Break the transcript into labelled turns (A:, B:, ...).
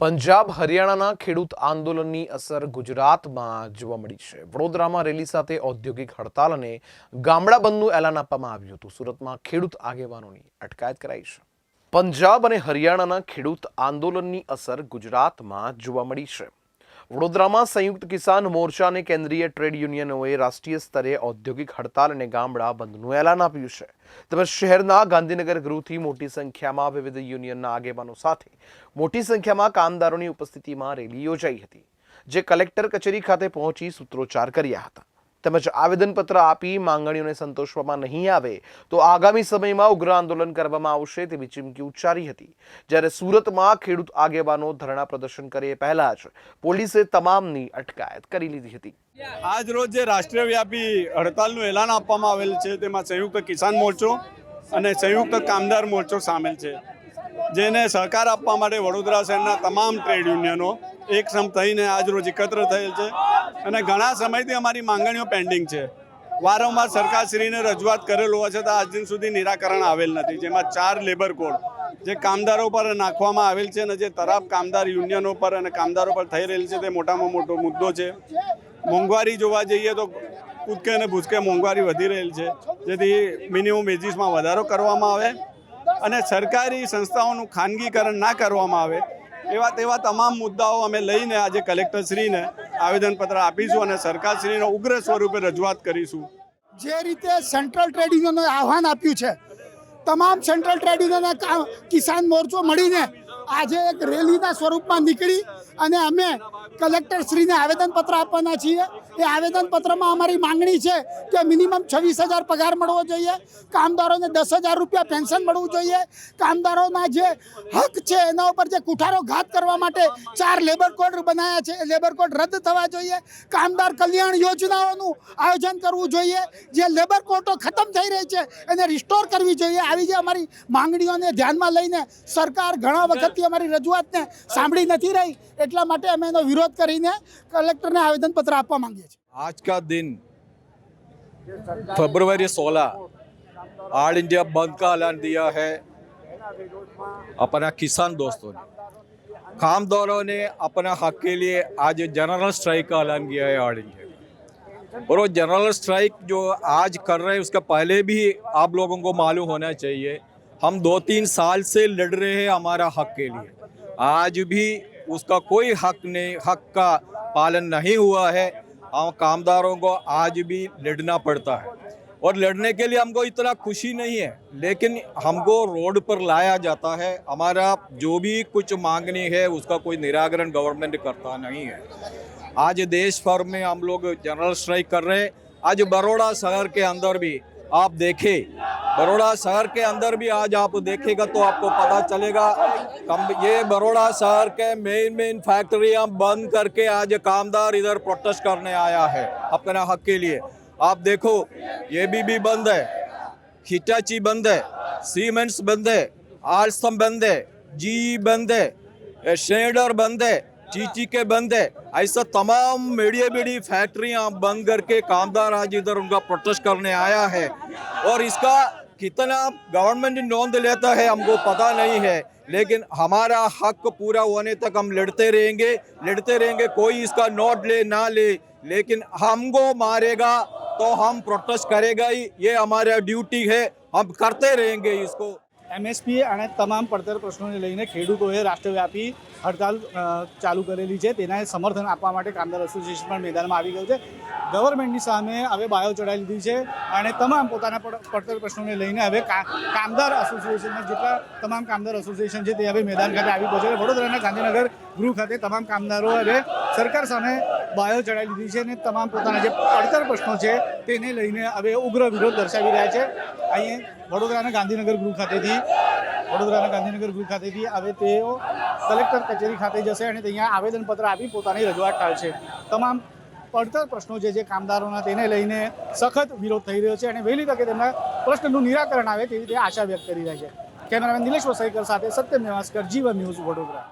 A: પંજાબ હરિયાણાના ખેડૂત આંદોલનની અસર ગુજરાતમાં જોવા મળી છે. વડોદરામાં રેલી સાથે ઔદ્યોગિક હડતાલ અને ગામડા બંધનું એલાન આપવામાં આવ્યું હતું. સુરતમાં ખેડૂત આગેવાનોની અટકાયત કરાઈ છે. પંજાબ અને હરિયાણાના ખેડૂત આંદોલનની અસર ગુજરાતમાં જોવા મળી છે. વડોદરામાં સંયુક્ત કિસાન મોરચા અને કેન્દ્રીય ટ્રેડ યુનિયનોએ રાષ્ટ્રીય સ્તરે ઔદ્યોગિક હડતાલ અને ગામડા બંધનું એલાન આપ્યું છે. તેમજ શહેરના ગાંધીનગર ગૃહથી મોટી સંખ્યામાં વિવિધ યુનિયનના આગેવાનો સાથે મોટી સંખ્યામાં કામદારોની ઉપસ્થિતિમાં રેલી યોજાઈ હતી, જે કલેક્ટર કચેરી ખાતે પહોંચી સૂત્રોચ્ચાર કર્યા હતા. તેમજ આવેદનપત્ર આપી માંગણીઓને સંતોષવામાં નહીં આવે, તો આગામી સમયમાં ઉગ્ર આંદોલન કરવામાં આવશે તેવી ચીમકી ઉચ્ચારી હતી. જ્યારે સુરતમાં ખેડૂત આગેવાનો ધરણા પ્રદર્શન કરે પહેલા જ પોલીસે તમામની અટકાયત કરી લીધી હતી.
B: આજ રોજ જે રાષ્ટ્રીય વ્યાપી હડતાલનું એલાન આપવામાં આવેલ છે, તેમાં સંયુક્ત કિસાન મોરચો અને સંયુક્ત કામદાર મોરચો સામેલ છે. જેને સહકાર આપવા માટે વડોદરા શહેરના તમામ ટ્રેડ યુનિયનો એક સમ થઈને આજ રોજ એકત્ર થયેલ છે. અને ઘણા સમયથી અમારી માંગણીઓ પેન્ડિંગ છે. વારંવાર સરકારશ્રીને રજૂઆત કરેલ હોવા છતાં આજ દિન સુધી નિરાકરણ આવેલ નથી. જેમાં ચાર લેબર કોડ જે કામદારો પર નાખવામાં આવેલ છે અને જે તરાપ કામદાર યુનિયનો પર અને કામદારો પર થઈ રહેલ છે તે મોટામાં મોટો મુદ્દો છે. મોંઘવારી જોવા જઈએ તો કૂદકે અને ભૂસકે મોંઘવારી વધી રહેલ છે. જેથી મિનિમમ વેજીસમાં વધારો કરવામાં આવે અને સરકારી સંસ્થાઓનું ખાનગીકરણ ના કરવામાં આવે. એવા તેવા તમામ મુદ્દાઓ અમે લઈને આજે કલેક્ટરશ્રીને આવેદનપત્ર આપીશું અને સરકારશ્રીનો ઉગ્ર સ્વરૂપે રજૂઆત કરીશું.
C: જે રીતે સેન્ટ્રલ ટ્રેડ યુનિયનોએ આહવાન આપ્યું છે, તમામ સેન્ટ્રલ ટ્રેડ યુનિયનના કિસાન મોરચો મળીને આજે એક રેલીના સ્વરૂપમાં નીકળી અને અમે કલેક્ટરશ્રીને આવેદનપત્ર આપવાના છીએ. એ આવેદનપત્રમાં અમારી માંગણી છે કે મિનિમમ છવ્વીસ હજાર પગાર મળવો જોઈએ, કામદારોને દસ હજાર રૂપિયા પેન્શન મળવું જોઈએ. કામદારોના જે હક છે, એના ઉપર જે કુઠારો ઘાત કરવા માટે ચાર લેબર કોડ બનાવ્યા છે, એ લેબર કોડ રદ થવા જોઈએ. કામદાર કલ્યાણ યોજનાઓનું આયોજન કરવું જોઈએ. જે લેબર કોર્ટો ખતમ થઈ રહી છે, એને રિસ્ટોર કરવી જોઈએ. આવી જે અમારી માંગણીઓને ધ્યાનમાં લઈને સરકાર ઘણા વખતથી અમારી રજૂઆતને સાંભળી નથી રહી એટલા માટે અમે એનો વિરોધ કરીને કલેક્ટરને આવેદનપત્ર આપવા માંગીએ છીએ
D: आज का दिन फरवरी 16 ऑल इंडिया बंद का ऐलान दिया है अपना किसान दोस्तों ने कामदारों ने अपना हक के लिए आज जनरल स्ट्राइक का ऐलान किया है ऑल इंडिया का। और वो जनरल स्ट्राइक जो आज कर रहे हैं उसका पहले भी आप लोगों को मालूम होना चाहिए हम दो तीन साल से लड़ रहे हैं हमारा हक के लिए। आज भी उसका कोई हक नहीं, हक का पालन नहीं हुआ है। हम कामदारों को आज भी लड़ना पड़ता है। और लड़ने के लिए हमको इतना खुशी नहीं है, लेकिन हमको रोड पर लाया जाता है। हमारा जो भी कुछ मांगनी है, उसका कोई निराकरण गवर्नमेंट करता नहीं है। आज देश भर में हम लोग जनरल स्ट्राइक कर रहे हैं। आज बड़ोड़ा शहर के अंदर भी आप देखें बड़ोड़ा शहर के अंदर भी आज आप देखेगा तो आपको पता चलेगा। कम ये बड़ोड़ा शहर के मेन मेन फैक्ट्रियाँ बंद करके आज कामदार इधर प्रोटेस्ट करने आया है अपने हक के लिए। आप देखो ये भी, भी बंद है। हिटाची बंद है। सीमेंट्स बंद है। आलसम बंद है। जी बंद है। शेडर बंद है। चीची के बंद है। ऐसा तमाम बड़ी बड़ी फैक्ट्रियाँ बंद करके कामदार आज इधर उनका प्रोटेस्ट करने आया है। और इसका कितना गवर्नमेंट नोंद लेता है, हमको पता नहीं है। लेकिन हमारा हक पूरा होने तक हम लड़ते रहेंगे लड़ते रहेंगे, कोई इसका नोट ले, ना ले। लेकिन हमको मारेगा तो हम प्रोटेस्ट करेगा ही। ये हमारा ड्यूटी है, हम करते रहेंगे इसको।
E: એમએસપી અને તમામ પડતર પ્રશ્નોને લઈને ખેડૂતોએ રાષ્ટ્રવ્યાપી હડતાલ ચાલુ કરેલી છે. તેના સમર્થન આપવા માટે કામદાર એસોસિએશન પણ મેદાનમાં આવી ગયું છે. ગવર્મેન્ટની સામે હવે બાયો ચડાવી લીધી છે અને તમામ પોતાના પડ- પડતર પ્રશ્નોને લઈને હવે કામદાર એસોસિએશનના જેટલા તમામ કામદાર એસોસિએશન છે તે હવે મેદાન ખાતે આવી પહોંચ્યા વડોદરાના ગાંધીનગર ગૃહ ખાતે તમામ કામદારો હવે સરકાર સામે બાયો ચડાવી લીધી છે અને તમામ પોતાના જે પડતર પ્રશ્નો છે તેને લઈને હવે ઉગ્ર વિરોધ દર્શાવી રહ્યા છે. અહીં વડોદરાના ગાંધીનગર ગૃહ ખાતેથી, વડોદરાના ગાંધીનગર ગૃહ ખાતેથી હવે તેઓ કલેક્ટર કચેરી ખાતે જશે અને ત્યાં આવેદનપત્ર આપી પોતાની રજૂઆત કરશે તમામ પડતર પ્રશ્નો જે છે કામદારોના તેને લઈને સખત વિરોધ થઈ રહ્યો છે અને વહેલી તકે તેમના પ્રશ્નનું નિરાકરણ આવે તેવી રીતે આશા વ્યક્ત કરી રહ્યા છે. કેમેરામેન નિલેશ વસાઈકર સાથે સત્યમ નેવાસકર, જીવન ન્યૂઝ વડોદરા.